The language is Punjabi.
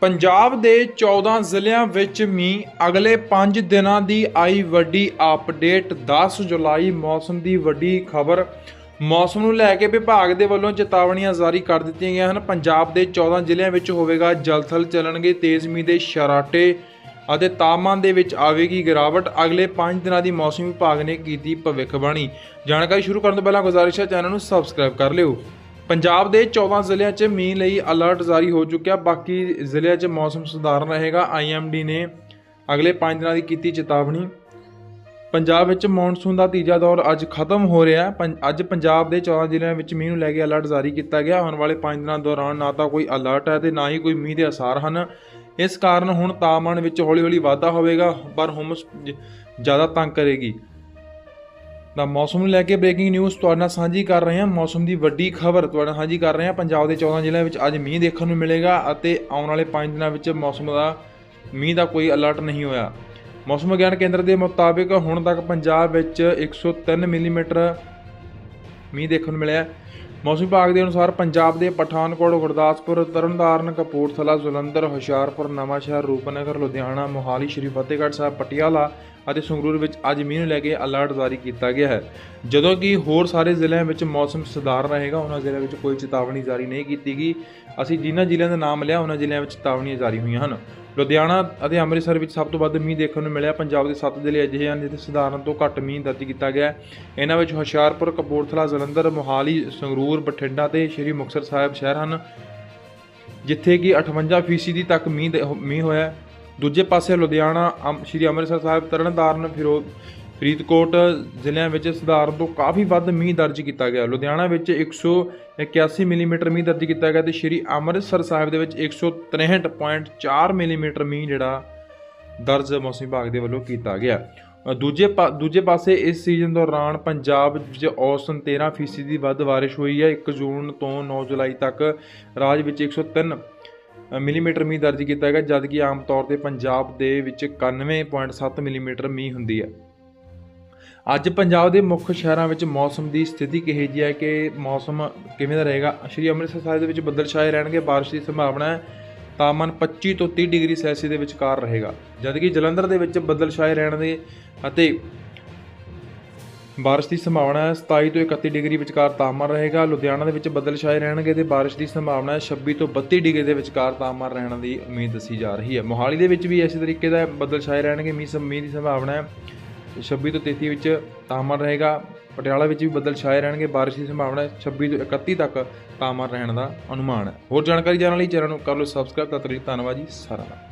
ਪੰਜਾਬ ਦੇ 14 ਜ਼ਿਲ੍ਹਿਆਂ ਵਿੱਚ ਮੀਂਹ ਅਗਲੇ 5 ਦਿਨਾਂ ਦੀ ਆਈ ਵੱਡੀ ਅਪਡੇਟ। 10 ਜੁਲਾਈ ਮੌਸਮ ਦੀ ਵੱਡੀ ਖਬਰ। ਮੌਸਮ ਨੂੰ ਲੈ ਕੇ ਵਿਭਾਗ ਦੇ ਵੱਲੋਂ ਚੇਤਾਵਨੀਆਂ ਜਾਰੀ ਕਰ ਦਿੱਤੀਆਂ ਗਈਆਂ ਹਨ। ਪੰਜਾਬ ਦੇ 14 ਜ਼ਿਲ੍ਹਿਆਂ ਵਿੱਚ ਹੋਵੇਗਾ ਜਲਥਲ ਚੱਲਣਗੇ, ਤੇਜ਼ ਮੀਂਹ ਦੇ ਸ਼ਰਾਟੇ ਅਤੇ ਤਾਪਮਾਨ ਦੇ ਵਿੱਚ ਆਵੇਗੀ ਗਿਰਾਵਟ। ਅਗਲੇ 5 ਦਿਨਾਂ ਦੀ ਮੌਸਮ ਵਿਭਾਗ ਨੇ ਕੀਤੀ ਭਵਿੱਖਬਾਣੀ। ਜਾਣਕਾਰੀ ਸ਼ੁਰੂ ਕਰਨ ਤੋਂ ਪਹਿਲਾਂ ਗੁਜ਼ਾਰਿਸ਼ ਹੈ, ਚੈਨਲ ਨੂੰ ਸਬਸਕ੍ਰਾਈਬ ਕਰ ਲਿਓ। ਪੰਜਾਬ ਦੇ 14 ਜ਼ਿਲ੍ਹਿਆਂ 'ਚ ਮੀਂਹ ਲਈ ਅਲਰਟ ਜਾਰੀ ਹੋ ਚੁੱਕਿਆ। ਬਾਕੀ ਜ਼ਿਲ੍ਹਿਆਂ 'ਚ ਮੌਸਮ ਸੁਧਾਰਨ ਰਹੇਗਾ। ਆਈਐਮਡੀ ਨੇ ਅਗਲੇ 5 ਦਿਨਾਂ ਦੀ ਕੀਤੀ ਚੇਤਾਵਨੀ। ਪੰਜਾਬ ਵਿੱਚ ਮੌਨਸੂਨ ਦਾ ਤੀਜਾ ਦੌਰ ਅੱਜ ਖਤਮ ਹੋ ਰਿਹਾ ਹੈ। ਪੰ- ਅੱਜ ਪੰਜਾਬ ਦੇ 14 ਜ਼ਿਲ੍ਹਿਆਂ ਵਿੱਚ ਮੀਂਹ ਨੂੰ ਲੈ ਕੇ ਅਲਰਟ ਜਾਰੀ ਕੀਤਾ ਗਿਆ। ਆਉਣ ਵਾਲੇ 5 ਦਿਨਾਂ ਦੌਰਾਨ ਨਾ ਤਾਂ ਕੋਈ ਅਲਰਟ ਹੈ ਤੇ ਨਾ ਹੀ ਕੋਈ ਮੀਂਹ ਦੇ ਅਸਾਰ ਹਨ। ਇਸ ਕਾਰਨ ਹੁਣ ਤਾਪਮਾਨ ਵਿੱਚ ਹੌਲੀ-ਹੌਲੀ ਵਾਧਾ ਹੋਵੇਗਾ, ਪਰ ਹੁਮਸ ਜ਼ਿਆਦਾ ਤੰਗ ਕਰੇਗੀ। ਤਾਂ ਮੌਸਮ ਨੂੰ ਲੈ ਕੇ ਬ੍ਰੇਕਿੰਗ ਨਿਊਜ਼ ਤੁਹਾਡੇ ਨਾਲ ਸਾਂਝੀ ਕਰ ਰਹੇ ਹਾਂ। ਮੌਸਮ ਦੀ ਵੱਡੀ ਖਬਰ ਤੁਹਾਡੇ ਨਾਲ ਸਾਂਝੀ ਕਰ ਰਹੇ ਹਾਂ। ਪੰਜਾਬ ਦੇ 14 ਜ਼ਿਲ੍ਹਿਆਂ ਵਿੱਚ ਅੱਜ ਮੀਂਹ ਦੇਖਣ ਨੂੰ ਮਿਲੇਗਾ ਅਤੇ ਆਉਣ ਵਾਲੇ 5 ਦਿਨਾਂ ਵਿੱਚ ਮੌਸਮ ਦਾ ਮੀਂਹ ਦਾ ਕੋਈ ਅਲਰਟ ਨਹੀਂ ਹੋਇਆ। ਮੌਸਮ ਵਿਗਿਆਨ ਕੇਂਦਰ ਦੇ ਮੁਤਾਬਿਕ ਹੁਣ ਤੱਕ ਪੰਜਾਬ ਵਿੱਚ 103 ਮਿਲੀਮੀਟਰ ਮੀਂਹ ਦੇਖਣ ਨੂੰ ਮਿਲਿਆ। ਮੌਸਮ ਵਿਭਾਗ ਦੇ ਅਨੁਸਾਰ ਪੰਜਾਬ ਦੇ ਪਠਾਨਕੋਟ, ਗੁਰਦਾਸਪੁਰ, ਤਰਨਤਾਰਨ, ਕਪੂਰਥਲਾ, ਜਲੰਧਰ, ਹੁਸ਼ਿਆਰਪੁਰ, ਨਵਾਂਸ਼ਹਿਰ, ਰੂਪਨਗਰ, ਲੁਧਿਆਣਾ, ਮੋਹਾਲੀ, ਸ਼੍ਰੀ ਫਤਿਹਗੜ੍ਹ ਸਾਹਿਬ, ਪਟਿਆਲਾ ਅਤੇ ਸੰਗਰੂਰ ਵਿੱਚ ਅੱਜ ਮੀਂਹ ਨੂੰ ਲੈ ਕੇ ਅਲਰਟ ਜਾਰੀ ਕੀਤਾ ਗਿਆ ਹੈ। ਜਦੋਂ ਕਿ ਹੋਰ ਸਾਰੇ ਜ਼ਿਲ੍ਹਿਆਂ ਵਿੱਚ ਮੌਸਮ ਸੁਧਾਰ ਰਹੇਗਾ, ਉਹਨਾਂ ਜ਼ਿਲ੍ਹਿਆਂ ਵਿੱਚ ਕੋਈ ਚੇਤਾਵਨੀ ਜਾਰੀ ਨਹੀਂ ਕੀਤੀ ਗਈ। ਅਸੀਂ ਜਿਨ੍ਹਾਂ ਜ਼ਿਲ੍ਹਿਆਂ ਦਾ ਨਾਮ ਲਿਆ, ਉਹਨਾਂ ਜ਼ਿਲ੍ਹਿਆਂ ਵਿੱਚ ਚੇਤਾਵਨੀਆਂ ਜਾਰੀ ਹੋਈਆਂ ਹਨ। ਲੁਧਿਆਣਾ ਅਤੇ ਅੰਮ੍ਰਿਤਸਰ ਵਿੱਚ ਸਭ ਤੋਂ ਵੱਧ ਮੀਂਹ ਦੇਖਣ ਨੂੰ ਮਿਲਿਆ। ਪੰਜਾਬ ਦੇ 7 ਜ਼ਿਲ੍ਹੇ ਅਜਿਹੇ ਹਨ ਜਿੱਥੇ ਸਧਾਰਨ ਤੋਂ ਘੱਟ ਮੀਂਹ ਦਰਜ ਕੀਤਾ ਗਿਆ ਇਹਨਾਂ ਵਿੱਚ ਹੁਸ਼ਿਆਰਪੁਰ, ਕਪੂਰਥਲਾ, ਜਲੰਧਰ, ਮੋਹਾਲੀ, ਸੰਗਰੂਰ, ਬਠਿੰਡਾ ਤੇ ਸ਼੍ਰੀ ਮੁਕਤਸਰ ਸਾਹਿਬ ਸ਼ਹਿਰ ਹਨ, ਜਿੱਥੇ ਕਿ 58% ਤੱਕ ਮੀਂਹ ਦੇ- ਮੀਂਹ ਹੋਇਆ ਦੂਜੇ ਪਾਸੇ ਲੁਧਿਆਣਾ, ਅੰਮ- ਸ਼੍ਰੀ ਅੰਮ੍ਰਿਤਸਰ ਸਾਹਿਬ, ਤਰਨਤਾਰਨ, ਫਿਰੋਜ਼ ਫਰੀਦਕੋਟ ਜ਼ਿਲ੍ਹਿਆਂ ਵਿੱਚ ਸਧਾਰਨ ਤੋਂ ਕਾਫੀ ਵੱਧ ਮੀਂਹ ਦਰਜ ਕੀਤਾ ਗਿਆ। ਲੁਧਿਆਣਾ ਵਿੱਚ 181 ਮਿਲੀਮੀਟਰ ਮੀਂਹ ਦਰਜ ਕੀਤਾ ਗਿਆ ਤੇ ਸ਼੍ਰੀ ਅੰਮ੍ਰਿਤਸਰ ਸਾਹਿਬ ਦੇ ਵਿੱਚ 163.4 ਮਿਲੀਮੀਟਰ ਮੀਂਹ ਜਿਹੜਾ ਦਰਜ ਮੌਸਮ ਵਿਭਾਗ ਦੇ ਵੱਲੋਂ ਕੀਤਾ ਗਿਆ। ਦੂਜੇ ਪਾ- ਦੂਜੇ ਪਾਸੇ ਇਸ ਸੀਜ਼ਨ ਦੌਰਾਨ ਪੰਜਾਬ ਵਿੱਚ ਔਸਤਨ 13% ਦੀ ਵੱਧ ਬਾਰਿਸ਼ ਹੋਈ ਹੈ। 1 ਜੂਨ ਤੋਂ 9 ਜੁਲਾਈ ਤੱਕ ਰਾਜ ਵਿੱਚ 103 ਮਿਲੀਮੀਟਰ ਮੀਂਹ ਦਰਜ ਕੀਤਾ ਗਿਆ, ਜਦਕਿ ਆਮ ਤੌਰ ਤੇ ਪੰਜਾਬ ਦੇ ਵਿੱਚ 91.7 ਮਿਲੀਮੀਟਰ ਮੀਂਹ ਹੁੰਦੀ ਹੈ। ਅੱਜ ਪੰਜਾਬ ਦੇ ਮੁੱਖ ਸ਼ਹਿਰਾਂ ਵਿੱਚ ਮੌਸਮ ਦੀ ਸਥਿਤੀ ਕਿਹੋ ਜਿਹੀ ਹੈ ਕਿ ਮੌਸਮ ਕਿਵੇਂ ਦਾ ਰਹੇਗਾ? ਸ਼੍ਰੀ ਅੰਮ੍ਰਿਤਸਰ ਸਾਹਿਬ ਦੇ ਵਿੱਚ ਬੱਦਲ ਛਾਏ ਰਹਿਣਗੇ, ਬਾਰਿਸ਼ ਦੀ ਸੰਭਾਵਨਾ ਹੈ। ਤਾਪਮਾਨ 25 ਤੋਂ 30 ਡਿਗਰੀ ਸੈਲਸੀਅਸ ਦੇ ਵਿਚਕਾਰ ਰਹੇਗਾ। ਜਦਕਿ ਜਲੰਧਰ ਦੇ ਵਿੱਚ ਬੱਦਲ ਛਾਏ ਰਹਿਣ ਦੇ ਅਤੇ ਬਾਰਿਸ਼ ਦੀ ਸੰਭਾਵਨਾ ਹੈ 27 ਤੋਂ 31 ਡਿਗਰੀ ਵਿਚਕਾਰ ਤਾਪਮਾਨ ਰਹੇਗਾ। ਲੁਧਿਆਣਾ ਦੇ ਵਿੱਚ ਬੱਦਲ ਛਾਏ ਰਹਿਣਗੇ ਤੇ ਬਾਰਿਸ਼ ਦੀ ਸੰਭਾਵਨਾ ਹੈ 26 ਤੋਂ 32 ਡਿਗਰੀ ਦੇ ਵਿਚਕਾਰ ਤਾਪਮਾਨ ਰਹਿਣ ਦੀ ਉਮੀਦ ਦੱਸੀ ਜਾ ਰਹੀ ਹੈ। ਮੋਹਾਲੀ ਦੇ ਵਿੱਚ ਵੀ ਇਸੇ ਤਰੀਕੇ ਦਾ ਬੱਦਲ ਛਾਏ ਰਹਿਣਗੇ, ਮੀਂਹ ਮੀਂਹ ਦੀ ਸੰਭਾਵਨਾ ਹੈ। 26 ਤੋਂ 33 ਵਿੱਚ ਤਾਪਮਾਨ ਰਹੇਗਾ। ਪਟਿਆਲਾ ਵਿੱਚ ਵੀ ਬੱਦਲ ਛਾਏ ਰਹਿਣਗੇ। ਬਾਰਿਸ਼ ਦੀ ਸੰਭਾਵਨਾ ਹੈ 26 ਤੋਂ 31 ਤੱਕ ਤਾਪਮਾਨ ਰਹਿਣ ਦਾ ਅਨੁਮਾਨ ਹੈ। ਹੋਰ ਜਾਣਕਾਰੀ ਜਾਣਨ ਲਈ ਚੈਨਲ ਨੂੰ ਕਰ ਲਓ ਸਬਸਕ੍ਰਾਈਬ ਤਦ ਤੱਕ ਲਈ ਧੰਨਵਾਦ ਜੀ। ਸਾਰਿਆਂ ਦਾ